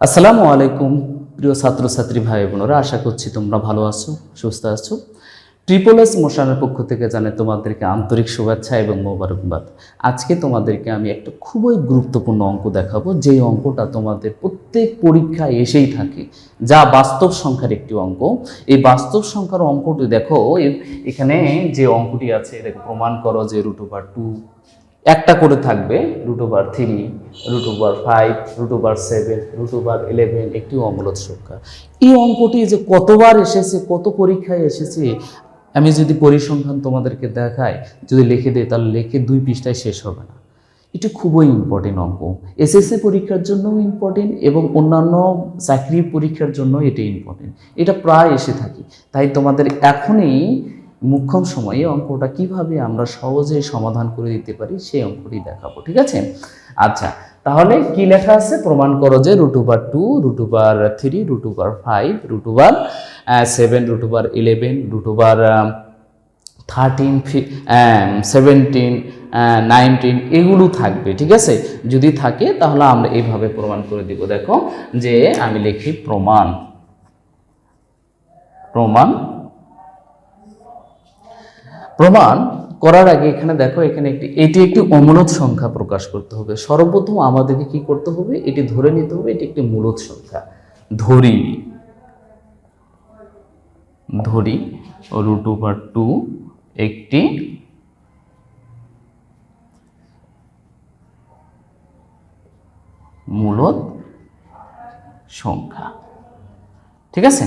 আসসালামু আলাইকুম, প্রিয় ছাত্রছাত্রী ভাই বোনেরা, আশা করছি তোমরা ভালো আছো, সুস্থ আছো। ট্রিপল এস মোশনের পক্ষ থেকে জানে তোমাদেরকে আন্তরিক শুভেচ্ছা এবং মোবারকবাদ। আজকে তোমাদেরকে আমি একটা খুবই গুরুত্বপূর্ণ অঙ্ক দেখাবো, যেই অঙ্কটা তোমাদের প্রত্যেক পরীক্ষায় এসেই থাকে। যা বাস্তব সংখ্যার একটি অঙ্ক। এই বাস্তব সংখ্যার অঙ্কটি দেখো এখানে যে অঙ্কটি আছে, এটাকে প্রমাণ করো যে রুট ওভার টু একটা করে থাকবে root over three root over five root over seven root over eleven একটি অমূলত সংখ্যা। এই অঙ্কটি যে কতবার এসেছে, কত পরীক্ষায় এসেছে, আমি যদি পরিসংখ্যান তোমাদেরকে দেখাই, যদি লিখে দিই, তাহলে লিখে দুই পৃষ্ঠায় শেষ হবে না। এটি খুবই ইম্পর্টেন্ট অঙ্ক। এসএসসি পরীক্ষার জন্যও ইম্পর্টেন্ট এবং অন্যান্য চাকরি পরীক্ষার জন্য এটি ইম্পর্টেন্ট এটা প্রায় এসে থাকি। তাই তোমাদের এখনই মুখ্যম সময়ে অঙ্কটা কীভাবে আমরা সহজে সমাধান করে দিতে পারি, সেই অঙ্কটি দেখাবো, ঠিক আছে? আচ্ছা তাহলে কি লেখা আছে? প্রমাণ করো যে root over two root over three root over five root over seven root over eleven root over thirteen seventeen nineteen এগুলো থাকবে, ঠিক আছে? যদি থাকে, তাহলে আমরা এইভাবে প্রমাণ করে দিব। দেখো যে আমি লিখি প্রমাণ। প্রমাণ প্রমাণ করার আগে এখানে দেখো, এখানে একটি, এটি একটি অমূলত সংখ্যা প্রকাশ করতে হবে। সর্বপ্রথম আমাদেরকে কি করতে হবে? এটি ধরে নিতে হবে, এটি একটি মূলত সংখ্যা। ধরি ধরি রুট ওভার টু একটি মূলত সংখ্যা। ঠিক আছে?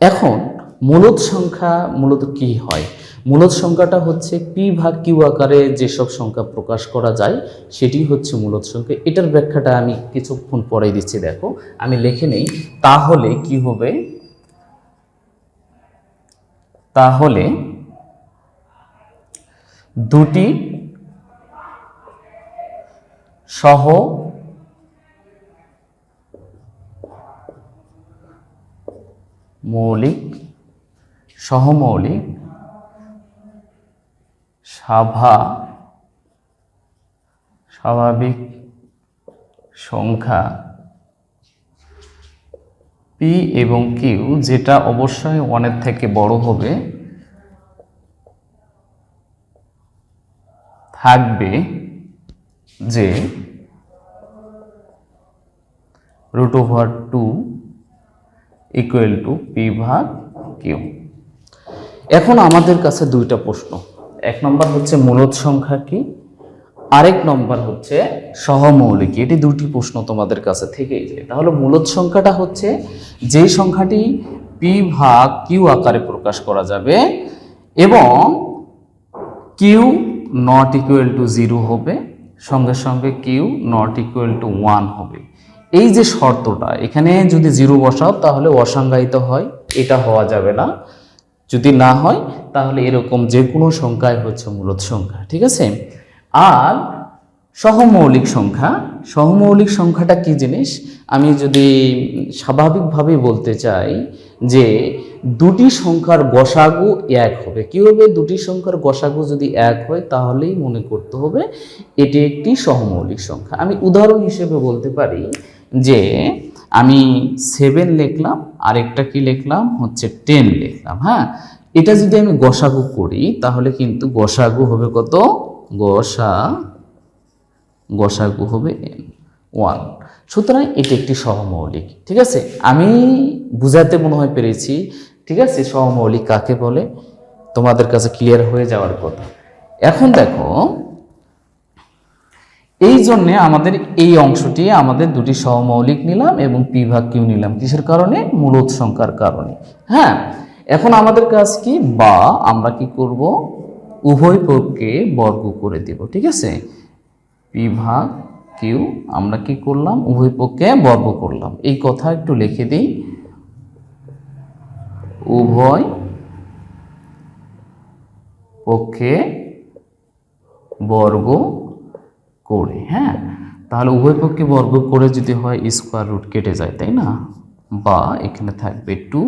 এখন মূলত সংখ্যা মূলত কি হয়? মূলত সংখ্যাটা হচ্ছে পি ভাগ কিউ আকারে যেসব সংখ্যা প্রকাশ করা যায়, সেটি হচ্ছে মূলত সংখ্যা। এটার ব্যাখ্যাটা আমি কিছুক্ষণ পরে দিচ্ছি, দেখো। আমি লিখে নেই। তাহলে কি হবে? তাহলে দুটি সহ মৌলিক সহমৌলিক, সাভা, স্বাভাবিক সংখ্যা পি এবং কিউ যেটা অবশ্যই ওয়ানের থেকে বড় হবে, থাকবে যে root over two equal to P ভাগ কিউ এখন আমাদের কাছে দুইটা প্রশ্ন। এক নম্বর হচ্ছে মূলত সংখ্যা কি? আরেক নম্বর হচ্ছে সহমৌলিক। এটি দুটি প্রশ্ন তোমাদের কাছে থেকেই যায়। তাহলে মূলত সংখ্যাটা হচ্ছে যেই সংখ্যাটি পি ভাগ কিউ আকারে প্রকাশ করা যাবে এবং Q not equal to zero হবে, সঙ্গে সঙ্গে Q not equal to one হবে। এই যে শর্তটা, এখানে যদি জিরো বসাও তাহলে অসংজ্ঞায়িত হয়, এটা হওয়া যাবে না। যদি না হয়, তাহলে এরকম যে কোনো সংখ্যাই হচ্ছে মূলত সংখ্যা, ঠিক আছে? আর সহমৌলিক সংখ্যা, সহমৌলিক সংখ্যাটা কি জিনিস? আমি যদি স্বাভাবিকভাবে বলতে চাই যে দুটি সংখ্যার গসাগু এক হবে। কি হবে দুটি সংখ্যার গসাগু যদি এক হয়, তাহলেই মনে করতে হবে এটি একটি সহমৌলিক সংখ্যা। আমি উদাহরণ হিসেবে বলতে পারি যে আমি সেভেন লিখলাম, আরেকটা কি লিখলাম? হচ্ছে টেন লিখলাম হ্যাঁ? এটা যদি আমি গসাগু করি, তাহলে কিন্তু গসাগু হবে কত? গসা, গসাগু হবে এন ওয়ান সুতরাং এটি একটি সহমৌলিক, ঠিক আছে? আমি বুঝাতে মনে হয় পেরেছি, ঠিক আছে? সহমৌলিক কাকে বলে? তোমাদের কাছে ক্লিয়ার হয়ে যাওয়ার কথা। এখন দেখো এই জন্যে আমাদের এই অংশটি, আমাদের দুটি সহমৌলিক নিলাম এবং পি ভাগ কিউ নিলাম। কিসের কারণে? মূলত সংখ্যার কারণে। হ্যাঁ এখন আমাদের কাজ কি? বা আমরা কি করব? উভয় পক্ষে বর্গ করে দেব, ঠিক আছে? পি ভাগ কিউ আমরা কি করলাম? উভয় পক্ষে বর্গ করলাম। এই কথা একটু লিখে দিই। উভয় পক্ষে বর্গ করে হ্যাঁ? তাহলে উভয় পক্ষে বর্গ করে যদি হয় স্কোয়ার রুট কেটে যায়, তাই না? বা এখানে থাকবে টু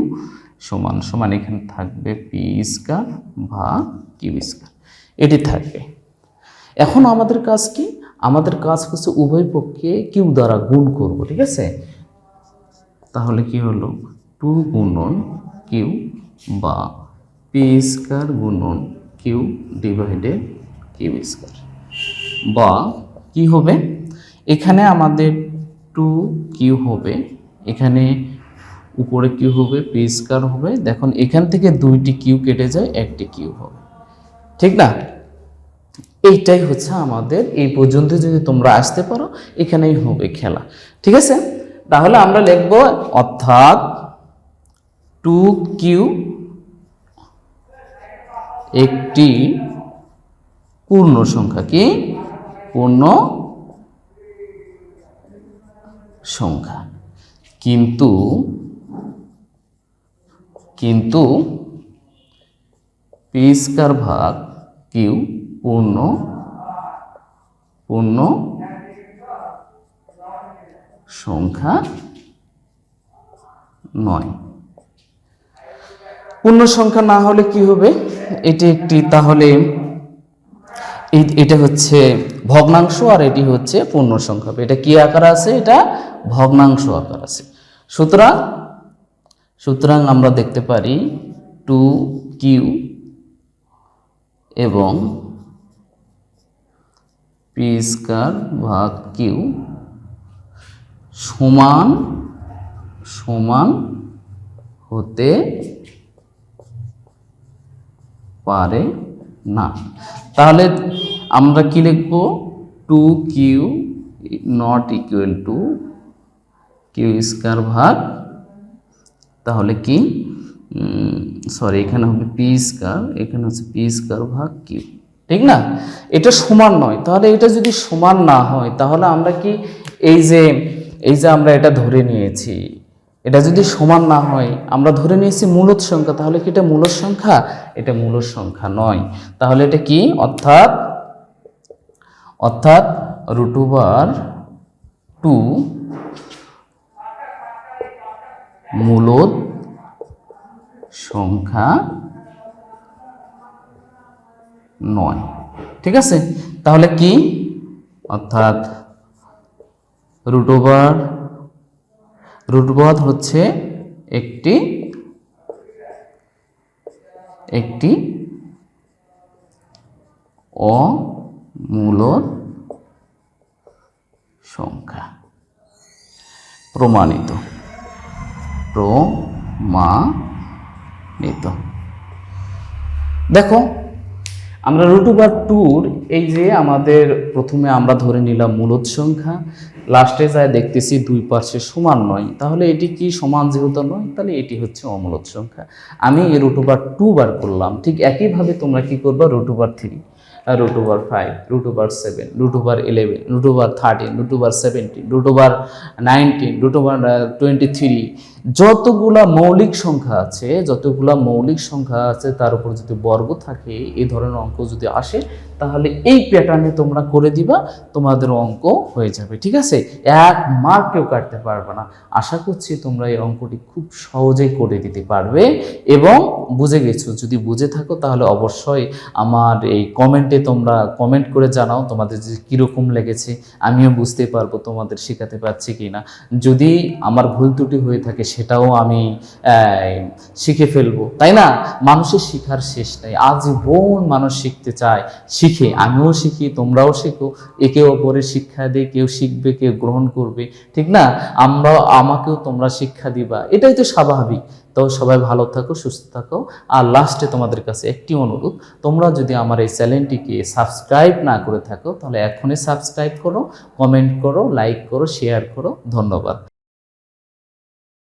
সমান সমান এখানে থাকবে পি স্কোয়ার বা কিউ স্কোয়ার এটি থাকবে। এখন আমাদের কাজ কি? আমাদের কাজ হচ্ছে উভয় পক্ষে কিউ দ্বারা গুণ করব, ঠিক আছে? তাহলে কি হলো? টু গুণন কিউ বা পি স্কোয়ার গুণন কিউ ডিভাইডেড কিউ স্কোয়ার বা কি হবে? এখানে আমাদের টু কিউ হবে। এখানে উপরে কিউ হবে পি স্কোয়ার হবে। দেখুন, এখান থেকে দুইটি কিউ কেটে যায়, একটি কিউ হবে। ঠিক না? এইটাই হচ্ছে আমাদের, এই পর্যন্ত যদি তোমরা আসতে পারো, এখানেই হবে খেলা। ঠিক আছে? তাহলে আমরা লিখব, অর্থাৎ টু কিউ একটি পূর্ণ সংখ্যা কি? পূর্ণ সংখ্যা। কিন্তু কিন্তু পি স্কয়ার ভাগ কিউ পূর্ণ পূর্ণ সংখ্যা নয়। পূর্ণ সংখ্যা না হলে কি হবে? এটি একটি তাহলে এটা হচ্ছে ভগ্নাংশ আর এটি হচ্ছে পূর্ণ সংখ্যা এটা কি আকার আছে? এটা ভগ্নাংশ আকার আছে। সুতরাং সুতরাং আমরা দেখতে পারি টু কিউ এবং পি স্কয়ার ভাগ কিউ সমান সমান হতে পারে না। তাহলে আমরা কি লিখব? Two Q not equal to Q square ভাগ, তাহলে কি? সরি এখানে হবে পি স্কয়ার এখানে হচ্ছে পি স্কয়ার ভাগ কিউ ঠিক না? এটা সমান নয়। তাহলে এটা যদি সমান না হয়, তাহলে আমরা কি এই যে এই যে আমরা এটা ধরে নিয়েছি, এটা যদি সমান না হয়, আমরা ধরে নিয়েছি মূলত সংখ্যা, তাহলে কি এটা মূলত সংখ্যা? এটা মূলত সংখ্যা নয়। তাহলে এটা কি? অর্থাৎ অর্থাৎ রুট ওভার টু মূলত সংখ্যা নয়। ঠিক আছে? তাহলে কি? অর্থাৎ রুট ওভার রুট ওভার হচ্ছে একটি একটি অমূলদ সংখ্যা। প্রমাণিত। প্রমাণিত। দেখো, আমরা রুট ওভার টুর এই যে আমাদের প্রথমে আমরা ধরে নিলাম মূলত সংখ্যা লাস্টে যায় দেখতেছি দুই পার্শ্বে সমান নয়। তাহলে এটি কি সমান যেহেতু নয়? তাহলে এটি হচ্ছে অমূলত সংখ্যা। আমি এই রুট টু বার করলাম। ঠিক একইভাবে তোমরা কি করবা? Root over three root over five root over seven root over eleven root over thirteen root over seventeen nineteen root twenty three যতগুলা মৌলিক সংখ্যা আছে, যতগুলা মৌলিক সংখ্যা আছে, তার উপর যদি বর্গ থাকে, এই ধরনের অঙ্ক যদি আসে তাহলে এই প্যাটার্নে তোমরা করে দিবা, তোমাদের অঙ্ক হয়ে যাবে, ঠিক আছে? এক মার্ক কেউ কাটতে পারবে না। আশা করছি তোমরা এই অঙ্কটি খুব সহজেই করে দিতে পারবে। এবং বুঝে গেছো, যদি বুঝে থাকো তাহলে অবশ্যই আমার এই কমেন্টে তোমরা কমেন্ট করে জানাও তোমাদের যে কীরকম লেগেছে। আমিও বুঝতে পারব তোমাদের শেখাতে পারছি কি না যদি আমার ভুল ত্রুটি হয়ে থাকে সেটাও আমি শিখে ফেলব, তাই না? মানুষের শিখার শেষ নেই। আজীবন মানুষ শিখতে চায় শিখে, আমিও শিখি, তোমরাও শেখো। একে অপরের শিক্ষা দিয়ে কেউ শিখবে, কেউ গ্রহণ করবে, ঠিক না? আমরা, আমাকেও তোমরা শিক্ষা দিবা। এটাই তো স্বাভাবিক। তো সবাই ভালো থাকো, সুস্থ থাকো। আর লাস্টে তোমাদের কাছে একটি অনুরোধ, তোমরা যদি আমার এই চ্যানেলটিকে সাবস্ক্রাইব না করে থাকো, তাহলে এখনই সাবস্ক্রাইব করো কমেন্ট করো লাইক করো শেয়ার করো। ধন্যবাদ।